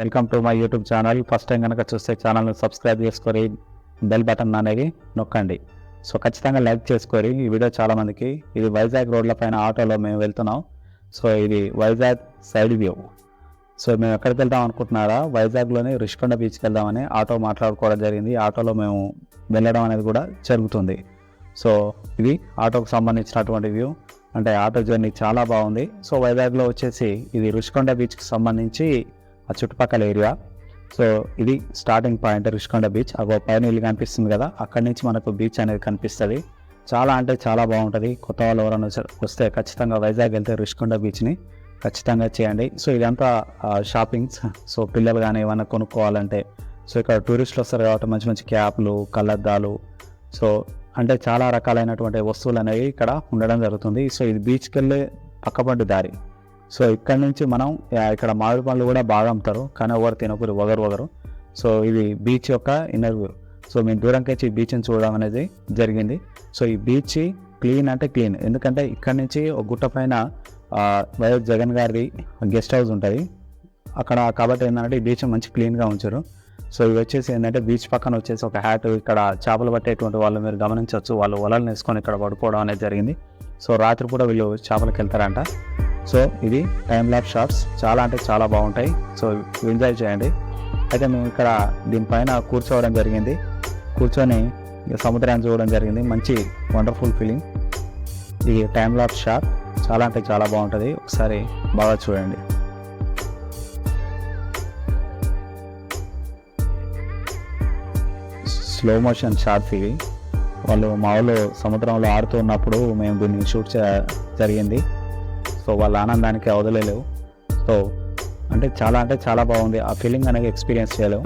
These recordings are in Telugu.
Welcome to my YouTube channel. First time కనుక చూస్తే ఛానల్ని సబ్స్క్రైబ్ చేసుకొని బెల్ బటన్ అనేది నొక్కండి. సో ఖచ్చితంగా లైక్ చేసుకొని ఈ వీడియో చాలామందికి ఇది వైజాగ్ రోడ్ల పైన ఆటోలో మేము వెళ్తున్నాం. సో ఇది వైజాగ్ సైడ్ వ్యూ. సో మేము ఎక్కడికి వెళ్దాం అనుకుంటున్నారా? వైజాగ్లోని రిషికొండ బీచ్కి వెళ్దామని ఆటో మాట్లాడుకోవడం జరిగింది. ఆటోలో మేము వెళ్ళడం అనేది కూడా జరుగుతుంది. సో ఇది ఆటోకు సంబంధించినటువంటి వ్యూ. అంటే ఆటో జర్నీ చాలా బాగుంది. సో వైజాగ్లో వచ్చేసి ఇది రుషికొండ బీచ్కి సంబంధించి ఆ చుట్టుపక్కల ఏరియా. సో ఇది స్టార్టింగ్ పాయింట్ రిషికొండ బీచ్. అగో పైన ఇల్లు కనిపిస్తుంది కదా అక్కడి నుంచి మనకు బీచ్ అనేది కనిపిస్తుంది. చాలా అంటే చాలా బాగుంటుంది. కొత్త వాళ్ళు ఎవరైనా వస్తే ఖచ్చితంగా వైజాగ్ వెళ్తే రిషికొండ బీచ్ని ఖచ్చితంగా చేయండి. సో ఇదంతా షాపింగ్స్. సో పిల్లలు కానీ ఏమైనా కొనుక్కోవాలంటే సో ఇక్కడ టూరిస్టులు వస్తారు కాబట్టి మంచి మంచి క్యాప్లు కళ్ళద్దాలు సో అంటే చాలా రకాలైనటువంటి వస్తువులు అనేవి ఇక్కడ ఉండడం జరుగుతుంది. సో ఇది బీచ్కి వెళ్ళే పక్కపంటి దారి. సో ఇక్కడ నుంచి మనం ఇక్కడ మామిడి పళ్ళు కూడా బాగా అమ్ముతారు. కానీ ఎవరు తినకూరు వగరు వగరు. సో ఇది బీచ్ యొక్క ఇన్నర్ వ్యూ సో మేము దూరంకి వచ్చి ఈ బీచ్ని చూడడం అనేది జరిగింది. సో ఈ బీచ్ క్లీన్ అంటే క్లీన్. ఎందుకంటే ఇక్కడ నుంచి ఒక గుట్ట పైన వైఎస్ జగన్ గారి గెస్ట్ హౌస్ ఉంటుంది. అక్కడ కాబట్టి ఏంటంటే ఈ బీచ్ మంచి క్లీన్గా ఉంచారు. సో ఇవి వచ్చేసి ఏంటంటే బీచ్ పక్కన వచ్చేసి ఒక హ్యాట్ ఇక్కడ చేపలు పట్టేటువంటి వాళ్ళు మీరు గమనించవచ్చు. వాళ్ళు వలలు వేసుకొని ఇక్కడ పడుకోవడం అనేది జరిగింది. సో రాత్రి కూడా వీళ్ళు చేపలకు వెళ్తారంట. సో ఇది టైమ్ ల్యాబ్ షార్ట్స్ చాలా అంటే చాలా బాగుంటాయి. సో ఎంజాయ్ చేయండి. అయితే మేము ఇక్కడ దీనిపైన కూర్చోవడం జరిగింది. కూర్చొని సముద్రాన్ని చూడడం జరిగింది. మంచి వండర్ఫుల్ ఫీలింగ్. ఇది టైమ్ ల్యాబ్ షాట్ చాలా అంటే చాలా బాగుంటుంది. ఒకసారి బాగా చూడండి. స్లో మోషన్ షార్ట్స్ ఇవి వాళ్ళు మా వాళ్ళు సముద్రంలో ఆడుతూ ఉన్నప్పుడు మేము దీన్ని షూట్ చే- జరిగింది. సో వాళ్ళ ఆనందానికి అవదలేవు సో అంటే చాలా అంటే చాలా బాగుంది. ఆ ఫీలింగ్ అనేది ఎక్స్పీరియన్స్ చేయలేవు.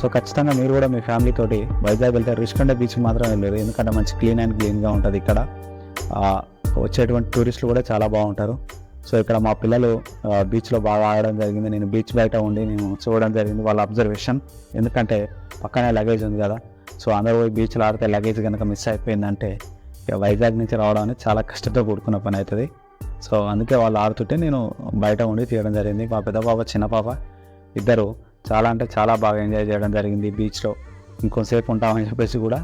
సో ఖచ్చితంగా మీరు కూడా మీ ఫ్యామిలీ తోటి వైజాగ్ వెళ్తే రిష్కండ బీచ్ మాత్రం వెళ్ళారు ఎందుకంటే మంచి క్లీన్ అండ్ క్లీన్గా ఉంటుంది ఇక్కడ. వచ్చేటువంటి టూరిస్టులు కూడా చాలా బాగుంటారు. సో ఇక్కడ మా పిల్లలు బీచ్లో బాగా ఆడడం జరిగింది. నేను బీచ్ బయట ఉండి నేను చూడడం జరిగింది వాళ్ళ అబ్జర్వేషన్. ఎందుకంటే పక్కనే లగేజ్ ఉంది కదా. సో అందరూ పోయి బీచ్లో ఆడితే లగేజ్ కనుక మిస్ అయిపోయిందంటే ఇక వైజాగ్ నుంచి రావడం అనేది చాలా కష్టంతో కూడుకున్న పని అవుతుంది. సో అందుకే వాళ్ళు ఆడుతుంటే నేను బయట ఉండి తీయడం జరిగింది. మా పెద్ద పాప చిన్న పాప ఇద్దరు చాలా అంటే చాలా బాగా ఎంజాయ్ చేయడం జరిగింది బీచ్లో. ఇంకొంతసేపు ఉంటామని చెప్పేసి కూడా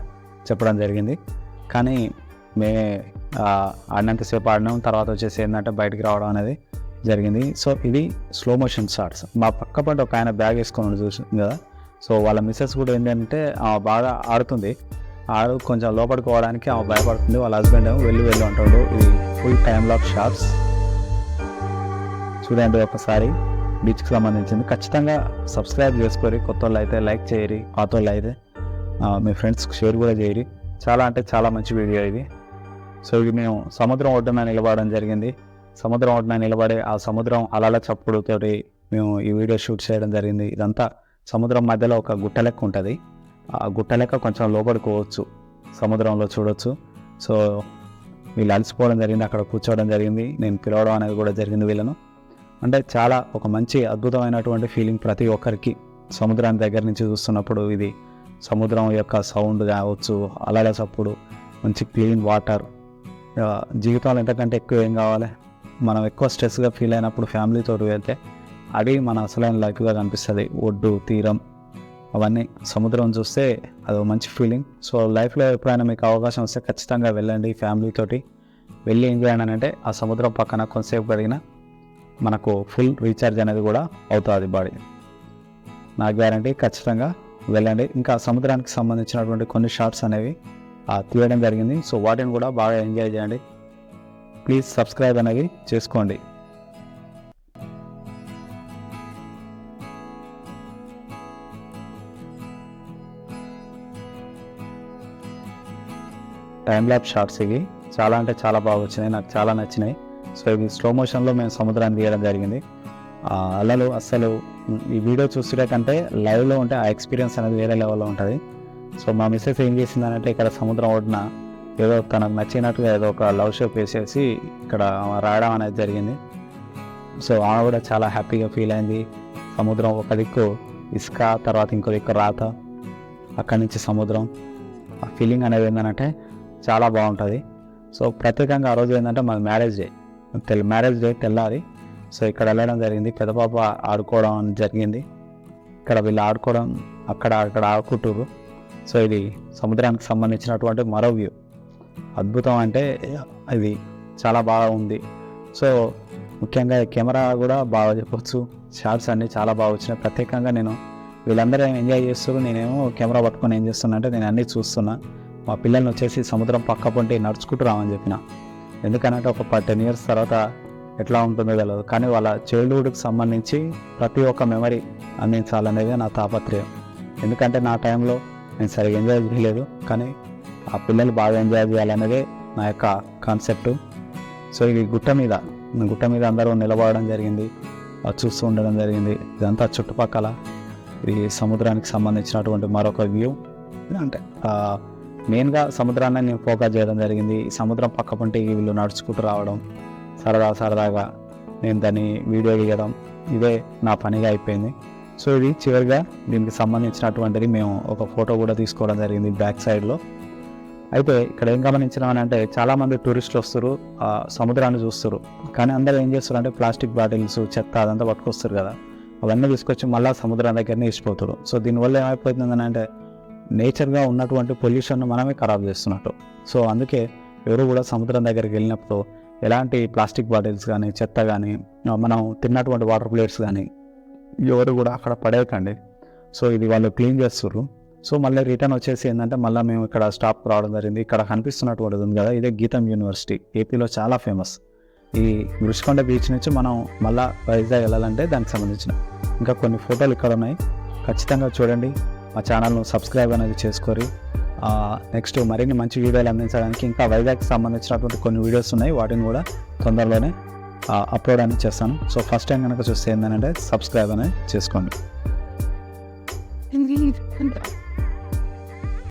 చెప్పడం జరిగింది. కానీ మేమే ఆడినంతసేపు ఆడినాం. తర్వాత వచ్చేసి ఏంటంటే బయటికి రావడం అనేది జరిగింది. సో ఇది స్లో మోషన్ షార్ట్స్ మా పక్క పంట ఒక ఆయన బ్యాగ్ వేసుకొని చూసింది కదా. సో వాళ్ళ మిస్సెస్ కూడా ఏంటంటే బాగా ఆడుతుంది. ఆడు కొంచెం లోపడుకోవడానికి ఆమె భయపడుతుంది. వాళ్ళ హస్బెండ్ ఏమో వెళ్ళి వెళ్ళి అంటాడు. ఇది ఫుల్ టైమ్ లాక్ షాప్స్ చూడండి ఒకసారి బీచ్కి సంబంధించింది. ఖచ్చితంగా సబ్స్క్రైబ్ చేసుకోరి. కొత్త వాళ్ళు అయితే లైక్ చేయరి. పాత వాళ్ళు అయితే మీ ఫ్రెండ్స్కి షేర్ కూడా చేయరి. చాలా అంటే చాలా మంచి వీడియో ఇది. సో ఇది మేము సముద్రం ఒడ్డున నిలబడడం జరిగింది. సముద్రం ఒడ్డున నిలబడి ఆ సముద్రం అలల చప్పుడుతోటి మేము ఈ వీడియో షూట్ చేయడం జరిగింది. ఇదంతా సముద్రం మధ్యలో ఒక గుట్ట లెక్క ఉంటుంది. గుట్ట లెక్క కొంచెం లోపడుకోవచ్చు పోవచ్చు. సముద్రంలో చూడొచ్చు. సో వీళ్ళు అలసిపోవడం జరిగింది అక్కడ కూర్చోవడం జరిగింది. నేను పిలవడం అనేది కూడా జరిగింది వీళ్ళను. అంటే చాలా ఒక మంచి అద్భుతమైనటువంటి ఫీలింగ్ ప్రతి ఒక్కరికి. సముద్రాన్ని దగ్గర నుంచి చూస్తున్నప్పుడు ఇది సముద్రం యొక్క సౌండ్ కావచ్చు అలల చప్పుడు మంచి క్లీన్ వాటర్ జీవితంలో ఎంతకంటే ఎక్కువ ఏం కావాలి? మనం ఎక్కువ స్ట్రెస్గా ఫీల్ అయినప్పుడు ఫ్యామిలీతో వెళ్తే అది మన అసలైన లైఫ్గా కనిపిస్తుంది. ఒడ్డు తీరం అవన్నీ సముద్రం చూస్తే అది మంచి ఫీలింగ్ సో లైఫ్లో ఎప్పుడైనా మీకు అవకాశం వస్తే ఖచ్చితంగా వెళ్ళండి ఫ్యామిలీతోటి వెళ్ళి ఎంజాయ్ చేయండి అంటే ఆ సముద్రం పక్కన కొంతసేపు గడిగిన మనకు ఫుల్ రీఛార్జ్ అనేది కూడా అవుతుంది బాడీ నా గ్యారంటీ ఖచ్చితంగా వెళ్ళండి. ఇంకా సముద్రానికి సంబంధించినటువంటి కొన్ని షార్ట్స్ అనేవి తీయడం జరిగింది. సో వాటిని కూడా బాగా ఎంజాయ్ చేయండి. ప్లీజ్ సబ్స్క్రైబ్ అనేది చేసుకోండి. టైం ల్యాబ్ షార్ట్స్ ఇవి. చాలా అంటే చాలా బాగా వచ్చినాయి. నాకు చాలా నచ్చినాయి. సో ఇవి స్లో మోషన్లో మేము సముద్రాన్ని తీయడం జరిగింది. ఆ అలలు అస్సలు ఈ వీడియో చూస్తుంటే కంటే లైవ్లో ఉంటే ఆ ఎక్స్పీరియన్స్ అనేది వేరే లెవెల్లో ఉంటుంది. సో మా మిస్సెస్ ఏం చేసిందనంటే ఇక్కడ సముద్రం ఒడిన ఏదో తనకు నచ్చినట్టుగా ఏదో ఒక లవ్ షేప్ వేసేసి ఇక్కడ రాయడం అనేది జరిగింది. సో ఆమె కూడా చాలా హ్యాపీగా ఫీల్ అయింది. సముద్రం ఒక దిక్కు ఇసుక తర్వాత ఇంకో దిక్కు రాత. అక్కడి నుంచి సముద్రం. ఆ ఫీలింగ్ అనేది ఏంటంటే చాలా బాగుంటుంది. సో ప్రత్యేకంగా ఆ రోజు ఏంటంటే మన మ్యారేజ్ డే తెల్ మ్యారేజ్ డే తెల్లారి. సో ఇక్కడ వెళ్ళడం జరిగింది. పెద్ద పాప ఆడుకోవడం జరిగింది. ఇక్కడ వీళ్ళు ఆడుకోవడం అక్కడ అక్కడ ఆడుకుంటారు సో ఇది సముద్రానికి సంబంధించినటువంటి మరో వ్యూ. అద్భుతం అంటే ఇది చాలా బాగా ఉంది. సో ముఖ్యంగా కెమెరా కూడా బాగా చెప్పొచ్చు. షార్ట్స్ అన్నీ చాలా బాగా వచ్చినాయి. ప్రత్యేకంగా నేను వీళ్ళందరూ ఎంజాయ్ చేస్తారు నేనేమో కెమెరా పట్టుకొని ఏం చేస్తున్నా అంటే నేను అన్నీ చూస్తున్నా. మా పిల్లల్ని వచ్చేసి సముద్రం పక్క పొంటి నడుచుకుంటూ రామని చెప్పిన. ఎందుకనంటే ఒక టెన్ ఇయర్స్ తర్వాత ఎట్లా ఉంటుందో తెలియదు కానీ వాళ్ళ చైల్డ్హుడ్కి సంబంధించి ప్రతి ఒక్క మెమరీ అందించాలనేది నా తాపత్రయం. ఎందుకంటే నా టైంలో నేను సరిగా ఎంజాయ్ చేయలేదు. కానీ ఆ పిల్లలు బాగా ఎంజాయ్ చేయాలనేదే నా యొక్క కాన్సెప్ట్ సో ఇది గుట్ట మీద గుట్ట మీద అందరూ నిలబడడం జరిగింది. చూస్తూ ఉండడం జరిగింది. ఇదంతా చుట్టుపక్కల ఇది సముద్రానికి సంబంధించినటువంటి మరొక వ్యూ అంటే మెయిన్గా సముద్రాన్ని నేను ఫోకస్ చేయడం జరిగింది. సముద్రం పక్క పంటే వీళ్ళు నడుచుకుంటూ రావడం. సరదా సరదాగా నేను దాన్ని వీడియో తీయడం ఇదే నా పనిగా అయిపోయింది. సో ఇది చివరిగా దీనికి సంబంధించినటువంటిది మేము ఒక ఫోటో కూడా తీసుకోవడం జరిగింది బ్యాక్ సైడ్లో. అయితే ఇక్కడ ఏం గమనించినామని అంటే చాలామంది టూరిస్టులు వస్తారు సముద్రాన్ని చూస్తారు. కానీ అందరూ ఏం చేస్తారు అంటే ప్లాస్టిక్ బాటిల్స్ చెత్త అదంతా పట్టుకొస్తారు కదా. అవన్నీ తీసుకొచ్చి మళ్ళీ సముద్రం దగ్గరనే ఇచ్చిపోతారు. సో దీనివల్ల ఏమైపోతుంది అంటే నేచర్గా ఉన్నటువంటి పొల్యూషన్ మనమే ఖరాబ్ చేస్తున్నట్టు. సో అందుకే ఎవరు కూడా సముద్రం దగ్గరికి వెళ్ళినప్పుడు ఎలాంటి ప్లాస్టిక్ బాటిల్స్ కానీ చెత్త కానీ మనం తిన్నటువంటి వాటర్ ప్లేట్స్ కానీ ఎవరు కూడా అక్కడ పడేయకండి. సో ఇది వాళ్ళు క్లీన్ చేస్తారు సో మళ్ళీ రిటర్న్ వచ్చేసి ఏంటంటే మళ్ళీ మేము ఇక్కడ స్టాప్ రావడం జరిగింది. ఇక్కడ కనిపిస్తున్నటువంటిది ఉంది కదా ఇదే గీతం యూనివర్సిటీ. ఏపీలో చాలా ఫేమస్. ఈ రుషికొండ బీచ్ నుంచి మనం మళ్ళీ వైజాగ్ వెళ్ళాలంటే దానికి సంబంధించిన ఇంకా కొన్ని ఫోటోలు ఇక్కడ ఉన్నాయి. ఖచ్చితంగా చూడండి. మా ఛానల్ను సబ్స్క్రైబ్ అనేది చేసుకోరి నెక్స్ట్ మరిన్ని మంచి వీడియోలు అందించడానికి ఇంకా వైజాగ్కి సంబంధించినటువంటి కొన్ని వీడియోస్ ఉన్నాయి. వాటిని కూడా తొందరలోనే అప్లోడ్ అనేది చేస్తాను. సో ఫస్ట్ టైం కనుక చూస్తే ఏంటంటే సబ్స్క్రైబ్ అనేది చేసుకోండి.